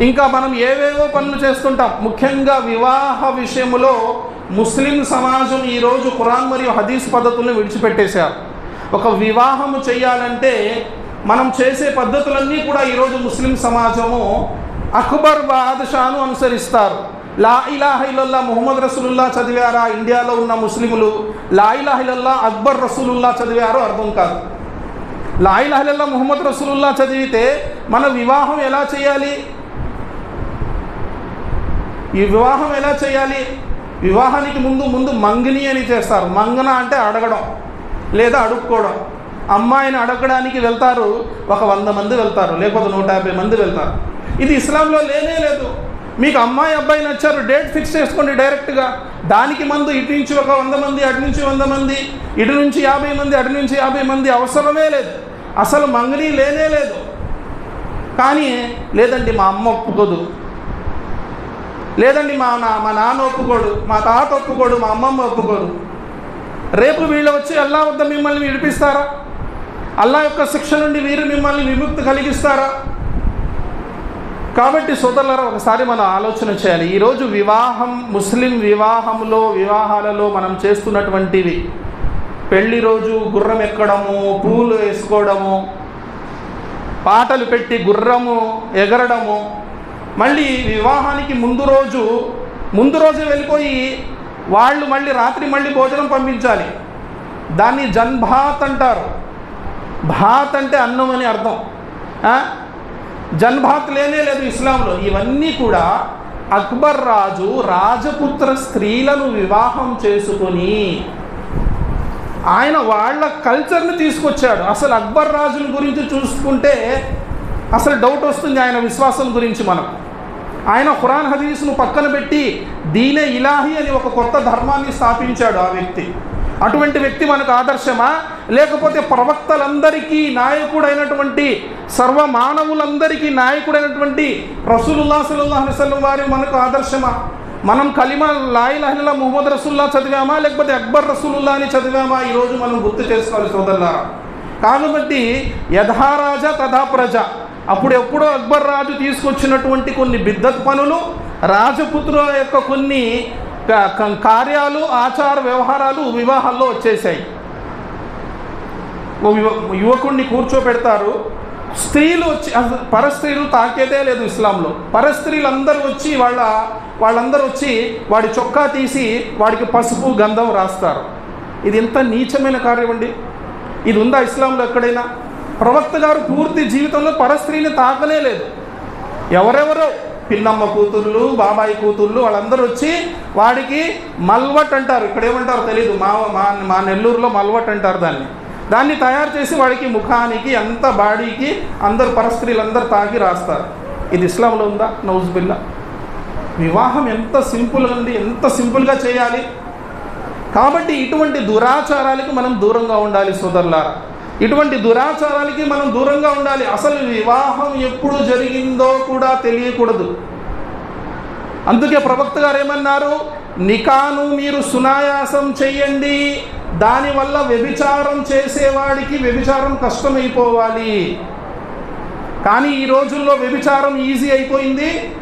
ఇంకా మనం ఏవేవో పనులు చేస్తుంటాం. ముఖ్యంగా వివాహ విషయంలో ముస్లిం సమాజం ఈరోజు ఖురాన్ మరియు హదీస్ పద్ధతులను విడిచిపెట్టేశారు. ఒక వివాహము చేయాలంటే మనం చేసే పద్ధతులన్నీ కూడా ఈరోజు ముస్లిం సమాజము అక్బర్ బాద్షాను అనుసరిస్తారు. లా ఇలాహైలల్లా ముహమ్మద్ రసూలుల్లా చదివారా? ఇండియాలో ఉన్న ముస్లిములు లా ఇలాహ అక్బర్ రసూలుల్లా చదివారో అర్థం కాదు. లా ఇలాహ ముహమ్మద్ రసూలుల్లా చదివితే మన వివాహం ఎలా చేయాలి? ఈ వివాహం ఎలా చేయాలి? వివాహానికి ముందు ముందు మంగిని అని చేస్తారు. మంగన అంటే అడగడం లేదా అడుక్కోవడం. అమ్మాయిని అడగడానికి వెళ్తారు. ఒక వంద మంది వెళ్తారు. లేకపోతే నూట యాభై మంది వెళ్తారు. ఇది ఇస్లాంలో లేనే లేదు. మీకు అమ్మాయి అబ్బాయి నచ్చారు డేట్ ఫిక్స్ చేసుకోండి డైరెక్ట్గా. దానికి మందు ఇటు నుంచి ఒక వంద మంది అటు నుంచి వంద మంది ఇటు నుంచి యాభై మంది అటు నుంచి యాభై మంది అవసరమే లేదు. అసలు మంగని లేనే లేదు. కానీ లేదండి మా అమ్మ ఒప్పుకోదు. లేదండి మా నా మా నాన్న ఒప్పుకోడు మా తాత ఒప్పుకోడు మా అమ్మమ్మ ఒప్పుకోడు. రేపు వీళ్ళు వచ్చి అల్లా వద్ద మిమ్మల్ని విడిపిస్తారా? అల్లా యొక్క శిక్ష నుండి వీరు మిమ్మల్ని విముక్తి కలిగిస్తారా? కాబట్టి సోదరులారా ఒకసారి మనం ఆలోచన చేయాలి. ఈరోజు వివాహం ముస్లిం వివాహంలో వివాహాలలో మనం చేస్తున్నటువంటివి. పెళ్ళి రోజు గుర్రం ఎక్కడము పూలు వేసుకోవడము పాటలు పెట్టి గుర్రము ఎగరడము మళ్ళీ వివాహానికి ముందు రోజు ముందు రోజు వెళ్ళిపోయి వాళ్ళు మళ్ళీ రాత్రి మళ్ళీ భోజనం పంపించాలి. దాన్ని జన్భాత్ అంటారు. భాత్ అంటే అన్నం అని అర్థం. జన్భాత్ లేనే లేదు ఇస్లాంలో. ఇవన్నీ కూడా అక్బర్ రాజు రాజపుత్ర స్త్రీలను వివాహం చేసుకొని ఆయన వాళ్ళ కల్చర్ని తీసుకొచ్చాడు. అసలు అక్బర్ రాజుల గురించి చూసుకుంటే అసలు డౌట్ వస్తుంది ఆయన విశ్వాసం గురించి మనకు. ఆయన ఖురాన్ హదీస్ను పక్కన పెట్టి దీనే ఇలాహి అని ఒక కొత్త ధర్మాన్ని స్థాపించాడు ఆ వ్యక్తి. అటువంటి వ్యక్తి మనకు ఆదర్శమా? లేకపోతే ప్రవక్తలందరికీ నాయకుడైనటువంటి సర్వ మానవులందరికీ నాయకుడైనటువంటి రసూలుల్లా సల్లాహ్ అలిస్లం వారి మనకు ఆదర్శమా? మనం కలిమ లాయిలహిల్లా ముహమ్మద్ రసూల్లా చదివామా? లేకపోతే అక్బర్ రసూలుల్లా అని చదివామా? ఈరోజు మనం గుర్తు చేసుకోవాలి సోదరులారా. కాబట్టి యథారాజ తథా ప్రజ. అప్పుడు ఎప్పుడో అక్బర్ రాజు తీసుకొచ్చినటువంటి కొన్ని బిద్దత్ పనులు రాజపుత్రుల యొక్క కొన్ని కార్యాలు ఆచార వ్యవహారాలు వివాహాల్లో వచ్చేసాయి ఓ యువ యువకుడిని కూర్చోబెడతారు స్త్రీలు వచ్చి పరస్త్రీలు తాకేదే లేదు ఇస్లాంలో. పరస్త్రీలు అందరూ వచ్చి వాళ్ళ వాళ్ళందరూ వచ్చి వాడి చొక్కా తీసి వాడికి పసుపు గంధం రాస్తారు. ఇది ఎంత నీచమైన కార్యం అండి ఇది ఉందా ఇస్లాంలో ఎక్కడైనా? ప్రవక్త గారు పూర్తి జీవితంలో పరస్త్రీని తాకనే లేదు. ఎవరెవరో పిన్నమ్మ కూతుర్లు బాబాయి కూతుర్లు వాళ్ళందరూ వచ్చి వాడికి మల్వట్ అంటారు. ఇక్కడ ఏమంటారు తెలియదు మా మా మా నెల్లూరులో మల్వట్ అంటారు దాన్ని. దాన్ని తయారు చేసి వాడికి ముఖానికి అంత బాడీకి అందరు పరస్త్రీలందరూ తాకి రాస్తారు. ఇది ఇస్లాంలో ఉందా? నౌజుబిల్లా. వివాహం ఎంత సింపుల్ ఉంది ఎంత సింపుల్గా చేయాలి. కాబట్టి ఇటువంటి దురాచారాలకి మనం దూరంగా ఉండాలి సోదరులారా. ఇటువంటి దురాచారాలకి మనం దూరంగా ఉండాలి. అసలు వివాహం ఎప్పుడు జరిగిందో కూడా తెలియకూడదు. అందుకే ప్రవక్త గారు ఏమన్నారు? నికాను మీరు సునాయాసం చెయ్యండి. దానివల్ల వ్యభిచారం చేసేవాడికి వ్యభిచారం కష్టమైపోవాలి. కానీ ఈ రోజుల్లో వ్యభిచారం ఈజీ అయిపోయింది.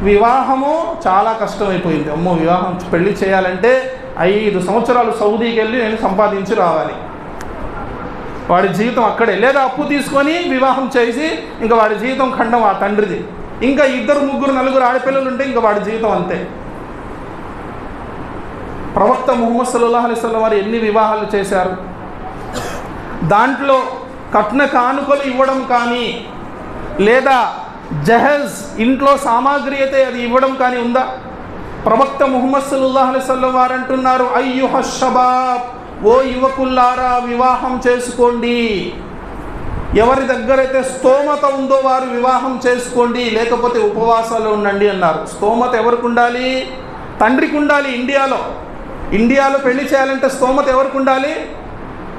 వివాహము చాలా కష్టమైపోయింది. అమ్మో వివాహం పెళ్ళి చేయాలంటే ఐదు సంవత్సరాలు సౌదీకి వెళ్ళి నేను సంపాదించి రావాలి. వాడి జీవితం అక్కడే. లేదా అప్పు తీసుకొని వివాహం చేసి ఇంకా వాడి జీవితం ఖండం ఆ తండ్రిది. ఇంకా ఇద్దరు ముగ్గురు నలుగురు ఆడపిల్లలు ఉంటే ఇంకా వాడి జీవితం అంతే. ప్రవక్త ముహమ్మద్ సల్లాహ్ అలిస్లం వారు ఎన్ని వివాహాలు చేశారు? దాంట్లో కట్న కానుకలు ఇవ్వడం కానీ లేదా జహజ్ ఇంట్లో సామాగ్రి అయితే అది ఇవ్వడం కానీ ఉందా? ప్రవక్త ముహమ్మద్ సల్లాహ్ అలిస్లం వారు అంటున్నారు అయ్యుహ షబాబ్ ఓ యువకుల్లారా వివాహం చేసుకోండి. ఎవరి దగ్గరైతే స్తోమత ఉందో వారు వివాహం చేసుకోండి లేకపోతే ఉపవాసాలు ఉండండి అన్నారు. స్తోమత ఎవరికి ఉండాలి తండ్రికి ఉండాలి ఇండియాలో. ఇండియాలో పెళ్ళి చేయాలంటే స్తోమత ఎవరికి ఉండాలి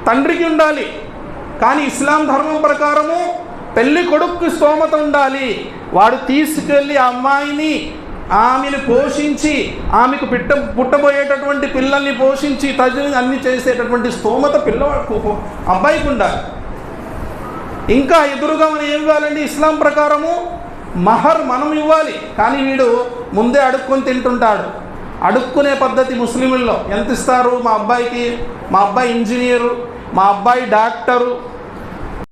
తండ్రికి ఉండాలి కానీ ఇస్లాం ధర్మం ప్రకారము పెళ్ళి కొడుక్కి స్తోమత ఉండాలి. వాడు తీసుకెళ్ళి ఆ అమ్మాయిని ఆమెను పోషించి ఆమెకు పిట్ట పుట్టబోయేటటువంటి పిల్లల్ని పోషించి తజ అన్ని చేసేటటువంటి స్తోమత పిల్లవాడు అబ్బాయికి ఉండాలి. ఇంకా ఎదురుగా మనం ఏం ఇవ్వాలండి? ఇస్లాం ప్రకారము మహర్ మనం ఇవ్వాలి. కానీ వీడు ముందే అడుక్కొని తింటుంటాడు. అడుక్కునే పద్ధతి ముస్లింల్లో. ఎంత ఇస్తారు? మా అబ్బాయికి మా అబ్బాయి ఇంజనీరు మా అబ్బాయి డాక్టరు